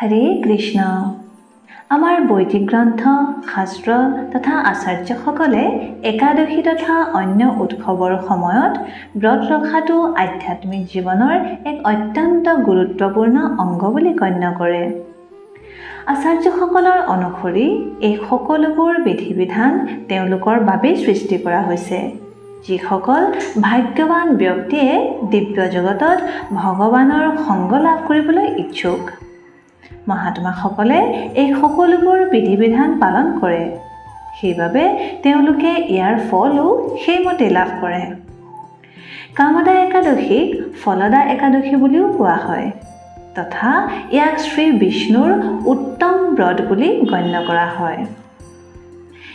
হৰে কৃষ্ণ। আমাৰ বৈদিক গ্ৰন্থ শাস্ত্ৰ তথা আচাৰ্যসকলে একাদশী তথা অন্য উৎসৱৰ সময়ত ব্ৰত ৰখাটো আধ্যাত্মিক জীৱনৰ এক অত্যন্ত গুৰুত্বপূৰ্ণ অংগ বুলি গণ্য কৰে। আচাৰ্যসকলৰ অনুসৰি এই সকলোবোৰ বিধি বিধান তেওঁলোকৰ বাবেই সৃষ্টি কৰা হৈছে। যিসকল ভাগ্যৱান ব্যক্তিয়ে দিব্য জগতত ভগৱানৰ সংগ লাভ কৰিবলৈ ইচ্ছুক। মহাত্মাসকলে এই সকলোবোৰ বিধি বিধান পালন কৰে। সেইবাবে তেওঁলোকে ইয়াৰ ফলো সেইমতে লাভ কৰে। কামদা একাদশীক ফলদা একাদশী বুলিও কোৱা হয়। তথা ইয়াক শ্ৰী বিষ্ণুৰ উত্তম ব্ৰত বুলি গণ্য কৰা হয়।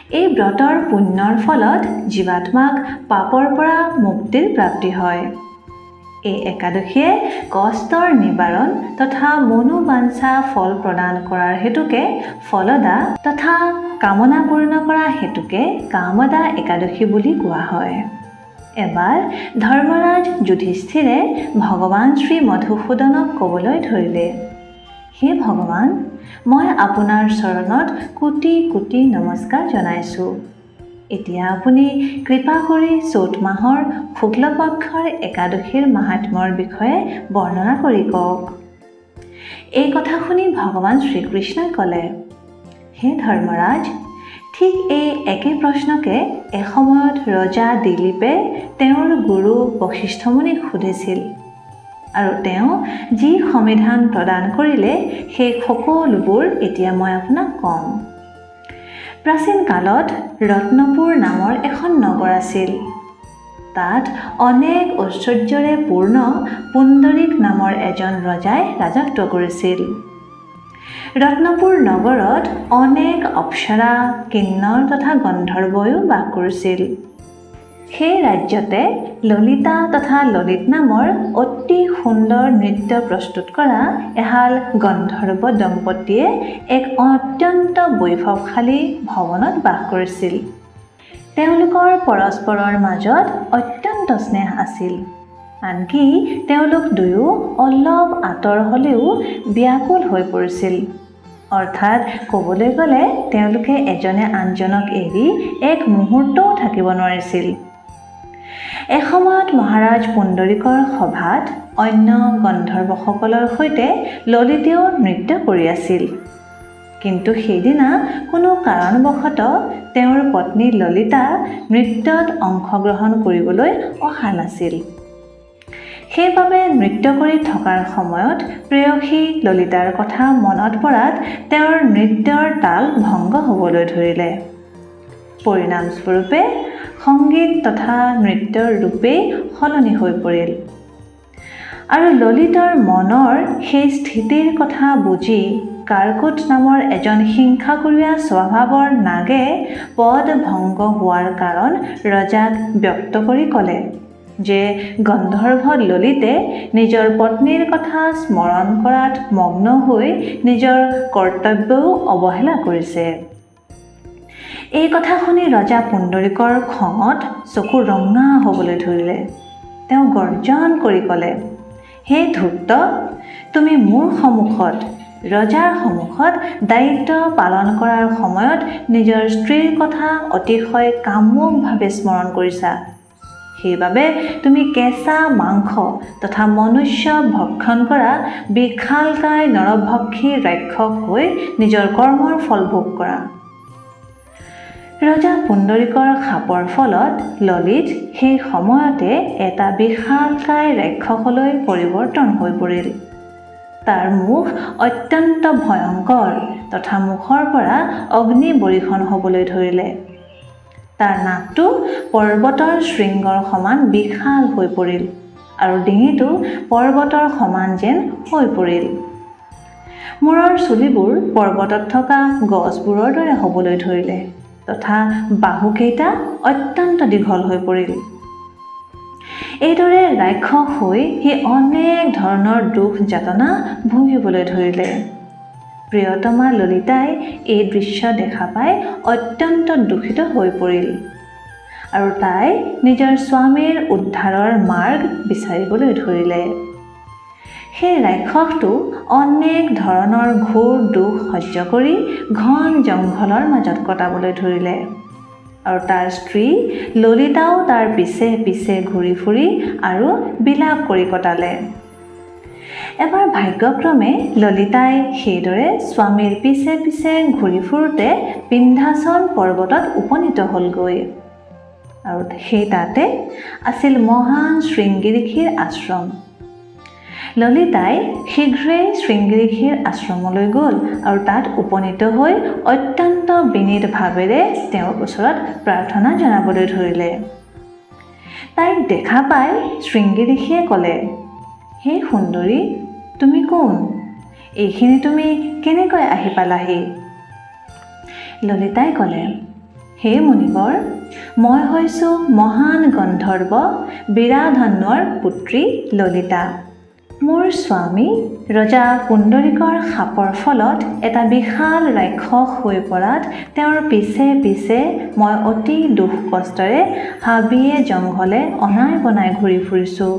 এই ব্ৰতৰ পুণ্যৰ ফলত জীৱাত্মাক পাপৰ পৰা মুক্তিৰ প্ৰাপ্তি হয়। এই একাদশীয়ে কষ্টৰ নিবাৰণ তথা মনোবাঞ্ছা ফল প্ৰদান কৰাৰ হেতুকে ফলদা তথা কামনা পূৰ্ণ কৰা হেতুকে কামদা একাদশী বুলি কোৱা হয়। এবাৰ ধৰ্মৰাজ যুধিষ্ঠিৰে ভগৱান শ্ৰী মধুসূদনক ক'বলৈ ধৰিলে হে ভগৱান মই আপোনাৰ চৰণত কোটি কোটি নমস্কাৰ জনাইছোঁ। এতিয়া আপুনি কৃপা কৰি চ'ত মাহৰ শুক্লপক্ষৰ একাদশীৰ মাহাত্মৰ বিষয়ে বৰ্ণনা কৰি কওক। এই কথা শুনি ভগৱান শ্ৰীকৃষ্ণই ক'লে, হে ধৰ্মৰাজ, ঠিক এই একে প্ৰশ্নকে এসময়ত ৰজা দিলীপে তেওঁৰ গুৰু বশিষ্ঠমুনিক সুধিছিল আৰু তেওঁ যি সংবিধান প্ৰদান কৰিলে সেই সকলোবোৰ এতিয়া মই আপোনাক ক'ম। প্ৰাচীন কালত ৰত্নপুৰ নামৰ এখন নগৰ আছিল। তাত অনেক ঐশ্বৰ্যৰে পূৰ্ণ পুণ্ডৰিক নামৰ এজন ৰজাই ৰাজত্ব কৰিছিল। ৰত্নপুৰ নগৰত অনেক অপ্সৰা কিন্নৰ তথা গন্ধৰ্বয়ো বাস কৰিছিল। সেই ৰাজ্যতে ললিতা তথা ললিত নামৰ অতি সুন্দৰ নৃত্য প্ৰস্তুত কৰা এহাল গন্ধৰ্ব দম্পতীয়ে এক অত্যন্ত বৈভৱশালী ভৱনত বাস কৰিছিল। তেওঁলোকৰ পৰস্পৰৰ মাজত অত্যন্ত স্নেহ আছিল। আনকি তেওঁলোক দুয়ো অলপ আঁতৰ হ'লেও ব্যাকুল হৈ পৰিছিল। অৰ্থাৎ ক'বলৈ গ'লে তেওঁলোকে এজনে আনজনক এৰি এক মুহূৰ্তও থাকিব নোৱাৰিছিল। এসময়ত মহাৰাজ পুণ্ডৰিকৰ সভাত অন্য গন্ধৰ্বসকলৰ সৈতে ললিতেও নৃত্য কৰি আছিল। কিন্তু সেইদিনা কোনো কাৰণবশতঃ তেওঁৰ পত্নী ললিতা নৃত্যত অংশগ্ৰহণ কৰিবলৈ অহা নাছিল। সেইবাবে নৃত্য কৰি থকাৰ সময়ত প্ৰেয়সী ললিতাৰ কথা মনত পৰাত তেওঁৰ নৃত্যৰ তাল ভংগ হ'বলৈ ধৰিলে। পৰিণামস্বৰূপে সংগীত তথা নৃত্যৰ ৰূপেই সলনি হৈ পৰিল। আৰু ললিতৰ মনৰ সেই স্থিতিৰ কথা বুজি কাৰ্কুট নামৰ এজন হিংসাকুৰীয়া স্বভাৱৰ নাগে পদ ভংগ হোৱাৰ কাৰণ ৰজাক ব্যক্ত কৰি ক'লে যে গন্ধৰ্ভ ললিতে নিজৰ পত্নীৰ কথা স্মৰণ কৰাত মগ্ন হৈ নিজৰ কৰ্তব্যও অৱহেলা কৰিছে। এই কথা শুনি ৰজা পুণ্ডৰিকৰ খঙত চকু ৰঙা হ'বলৈ ধৰিলে। তেওঁ গৰ্জন কৰি ক'লে হে ধূৰ্ত তুমি মোৰ সন্মুখত ৰজাৰ সন্মুখত দায়িত্ব পালন কৰাৰ সময়ত নিজৰ স্ত্ৰীৰ কথা অতিশয় কামুকভাৱে স্মৰণ কৰিছা। সেইবাবে তুমি কেঁচা মাংস তথা মনুষ্য ভক্ষণ কৰা বিশালকায় নৰভক্ষী ৰাক্ষস হৈ নিজৰ কৰ্মৰ ফল ভোগ কৰা। ৰজা পুণ্ডৰিকৰ সাপৰ ফলত ললিত সেই সময়তে এটা বিশালকায় ৰাক্ষসলৈ পৰিৱৰ্তন হৈ পৰিল। তাৰ মুখ অত্যন্ত ভয়ংকৰ তথা মুখৰ পৰা অগ্নি বৰিষণ হ'বলৈ ধৰিলে। তাৰ নাকটো পৰ্বতৰ শৃংগৰ সমান বিশাল হৈ পৰিল আৰু ডিঙিটো পৰ্বতৰ সমান যেন হৈ পৰিল। মূৰৰ চুলিবোৰ পৰ্বতত থকা গছবোৰৰ দৰে হ'বলৈ ধৰিলে। তথা বাহুকেইটা অত্যন্ত দীঘল হৈ পৰিল। এইদৰে ৰাক্ষস হৈ সি অনেক ধৰণৰ দুখ যাতনা ভুগিবলৈ ধৰিলে। প্ৰিয়তমা ললিতাই এই দৃশ্য দেখা পাই অত্যন্ত দূষিত হৈ পৰিল আৰু তাই নিজৰ স্বামীৰ উদ্ধাৰৰ মাৰ্গ বিচাৰিবলৈ ধৰিলে। সেই ৰাক্ষসটো অনেক ধৰণৰ ঘোৰ দুখ সহ্য কৰি ঘন জংঘলৰ মাজত কটাবলৈ ধৰিলে। আৰু তাৰ স্ত্ৰী ললিতাও তাৰ পিছে পিছে ঘূৰি ফুৰি আৰু বিলাপ কৰি কটালে। এবাৰ ভাগ্যক্ৰমে ললিতাই সেইদৰে স্বামীৰ পিছে পিছে ঘূৰি ফুৰোঁতে পিন্ধাচল পৰ্বতত উপনীত হ'লগৈ। আৰু সেই তাতে আছিল মহান শৃংগী ঋষিৰ আশ্ৰম। ললিতাই শীঘ্ৰেই শৃংগী ঋষিৰ আশ্ৰমলৈ গ'ল আৰু তাত উপনীত হৈ অত্যন্ত বিনীত ভাৱেৰে তেওঁৰ ওচৰত প্ৰাৰ্থনা জনাবলৈ ধৰিলে। তাইক দেখা পাই শৃংগী ঋষিয়ে ক'লে হে সুন্দৰী তুমি কোন? এইখিনি তুমি কেনেকৈ আহি পালাহি? ললিতাই ক'লে হে মুনিবৰ মই হৈছোঁ মহান গন্ধৰ্ব বিৰাধন্যৰ পুত্ৰী ললিতা। মোৰ স্বামী ৰজা পুণ্ডৰিকৰ সাপৰ ফলত এটা বিশাল ৰাক্ষস হৈ পৰাত তেওঁৰ পিছে পিছে মই অতি দুখ কষ্টেৰে হাবিয়ে জংঘলে অনাই বনাই ঘূৰি ফুৰিছোঁ।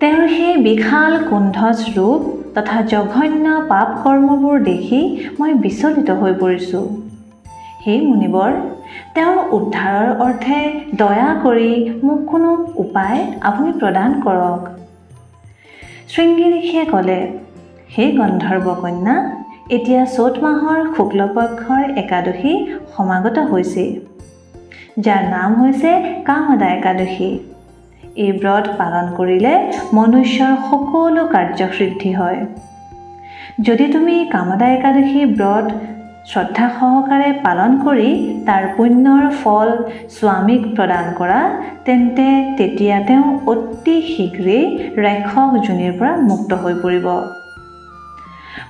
তেওঁৰ সেই বিশাল কুণ্ঠজ ৰূপ তথা জঘন্য পাপ কৰ্মবোৰ দেখি মই বিচলিত হৈ পৰিছোঁ। সেই মুনিবৰ তেওঁৰ উদ্ধাৰৰ অৰ্থে দয়া কৰি মোক কোনো উপায় আপুনি প্ৰদান কৰক। শৃংগী ক'লে সেই গন্ধৰ্ব কন্যা এতিয়া চ'ত মাহৰ শুক্লপক্ষৰ একাদশী সমাগত হৈছে যাৰ নাম হৈছে কামদা একাদশী। এই ব্ৰত পালন কৰিলে মনুষ্যৰ সকলো কাৰ্যসিদ্ধি হয়। যদি তুমি কামদা একাদশী ব্ৰত শ্ৰদ্ধা সহকাৰে পালন কৰি তাৰ পুণ্যৰ ফল স্বামীক প্ৰদান কৰা তেন্তে তেতিয়া তেওঁ অতি শীঘ্ৰেই ৰাক্ষস যোনিৰ পৰা মুক্ত হৈ পৰিব।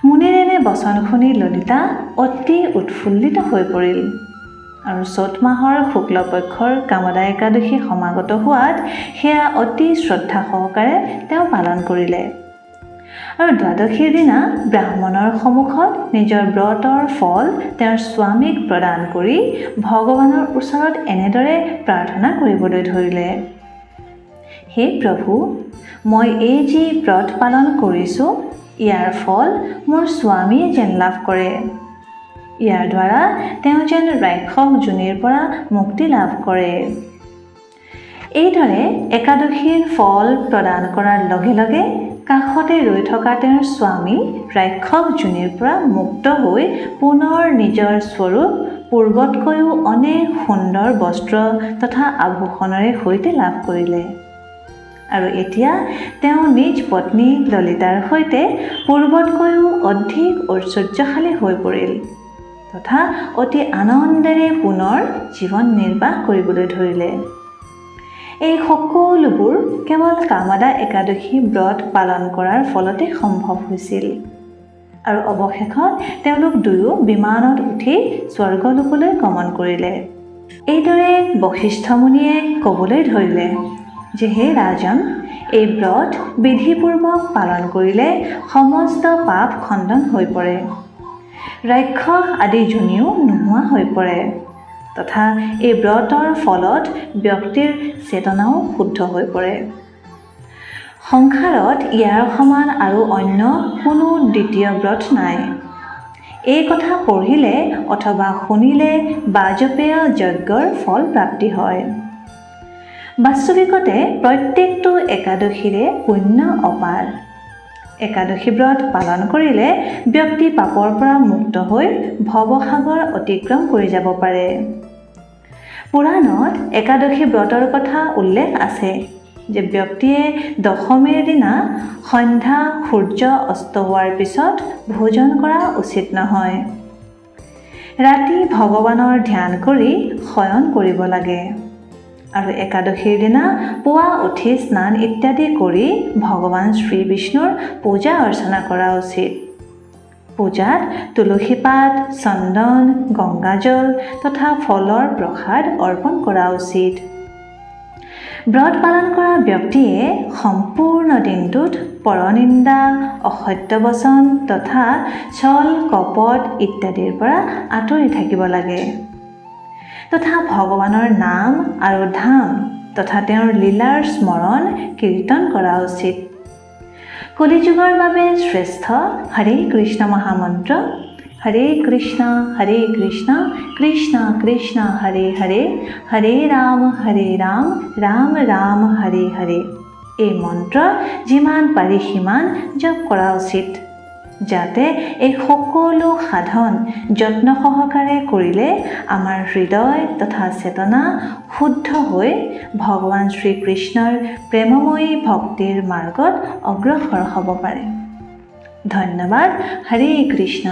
মুনিৰ এনে বচন শুনি ললিতা অতি উৎফুল্লিত হৈ পৰিল। আৰু চ'ত মাহৰ শুক্লপক্ষৰ কামদা একাদশী সমাগত হোৱাত সেয়া অতি শ্ৰদ্ধা সহকাৰে তেওঁ পালন কৰিলে। আৰু দ্বাদশীৰ দিনা ব্ৰাহ্মণৰ সন্মুখত নিজৰ ব্ৰতৰ ফল তেওঁৰ স্বামীক প্ৰদান কৰি ভগৱানৰ ওচৰত এনেদৰে প্ৰাৰ্থনা কৰিবলৈ ধৰিলে। হে প্ৰভু, মই এই যি ব্ৰত পালন কৰিছোঁ, ইয়াৰ ফল মোৰ স্বামীয়ে যেন লাভ কৰে। ইয়াৰ দ্বাৰা তেওঁ যেন ৰাক্ষস যোনিৰ পৰা মুক্তি লাভ কৰে। এইদৰে একাদশীৰ ফল প্ৰদান কৰাৰ লগে লগে কাষতে ৰৈ থকা তেওঁৰ স্বামী ৰাক্ষস যোনিৰ পৰা মুক্ত হৈ পুনৰ নিজৰ স্বৰূপ পূৰ্বতকৈও অনেক সুন্দৰ বস্ত্ৰ তথা আভূষণেৰে সৈতে লাভ কৰিলে। আৰু এতিয়া তেওঁ নিজ পত্নী ললিতাৰ সৈতে পূৰ্বতকৈও অধিক ঐশ্বৰ্যশালী হৈ পৰিল তথা অতি আনন্দেৰে পুনৰ জীৱন নিৰ্বাহ কৰিবলৈ ধৰিলে। এই সকলোবোৰ কেৱল কামাদা একাদশী ব্ৰত পালন কৰাৰ ফলতে সম্ভৱ হৈছিল। আৰু অৱশেষত তেওঁলোক দুয়ো বিমানত উঠি স্বৰ্গলোকলৈ গমন কৰিলে। এইদৰে বশিষ্ঠমুনিয়ে ক'বলৈ ধৰিলে যে হে ৰাজন এই ব্ৰত বিধিপূৰ্বক পালন কৰিলে সমস্ত পাপ খণ্ডন হৈ পৰে। ৰাক্ষস আদি যোনিও নোহোৱা হৈ পৰে। তথা এই ব্ৰতৰ ফলত ব্যক্তিৰ চেতনাও শুদ্ধ হৈ পৰে। সংসাৰত ইয়াৰ সমান আৰু অন্য কোনো দ্বিতীয় ব্ৰত নাই। এই কথা পঢ়িলে অথবা শুনিলে বাজপেয় যজ্ঞৰ ফল প্ৰাপ্তি হয়। বাস্তৱিকতে প্ৰত্যেকটো একাদশীৰে পুণ্য অপাৰ। একাদশী ব্ৰত পালন কৰিলে ব্যক্তি পাপৰ পৰা মুক্ত হৈ ভৱসাগৰ অতিক্ৰম কৰি যাব পাৰে। পুৰাণত একাদশী ব্ৰতৰ কথা উল্লেখ আছে যে ব্যক্তিয়ে দশমীৰ দিনা সন্ধ্যা সূৰ্য অস্ত হোৱাৰ পিছত ভোজন কৰা উচিত নহয়। ৰাতি ভগৱানৰ ধ্যান কৰি শয়ন কৰিব লাগে। আৰু একাদশীৰ দিনা পুৱা উঠি স্নান ইত্যাদি কৰি ভগৱান শ্ৰী বিষ্ণুৰ পূজা অৰ্চনা কৰা উচিত। পূজাত তুলসী পাত চন্দন গংগাজল তথা ফলৰ প্ৰসাদ অৰ্পণ কৰা উচিত। ব্ৰত পালন কৰা ব্যক্তিয়ে সম্পূৰ্ণ দিনটোত পৰনিন্দা অসত্য বচন তথা ছল কপট ইত্যাদিৰ পৰা আঁতৰি থাকিব লাগে। তথা ভগৱানৰ নাম আৰু ধাম তথা তেওঁৰ লীলাৰ স্মৰণ কীৰ্তন কৰা উচিত। কলিযুগৰ বাবে শ্ৰেষ্ঠ হৰে কৃষ্ণ মহামন্ত্ৰ হৰে কৃষ্ণ হৰে কৃষ্ণ কৃষ্ণ কৃষ্ণ হৰে হৰে হৰে ৰাম হৰে ৰাম ৰাম ৰাম হৰে হৰে। এই মন্ত্ৰ যিমান পাৰি সিমান জপ কৰা উচিত। যাতে এই সকলো সাধন যত্ন সহকাৰে কৰিলে আমাৰ হৃদয় তথা চেতনা শুদ্ধ হৈ ভগৱান শ্ৰীকৃষ্ণৰ প্ৰেমময়ী ভক্তিৰ মাৰ্গত অগ্ৰসৰ হ'ব পাৰে। ধন্যবাদ। হৰে কৃষ্ণ।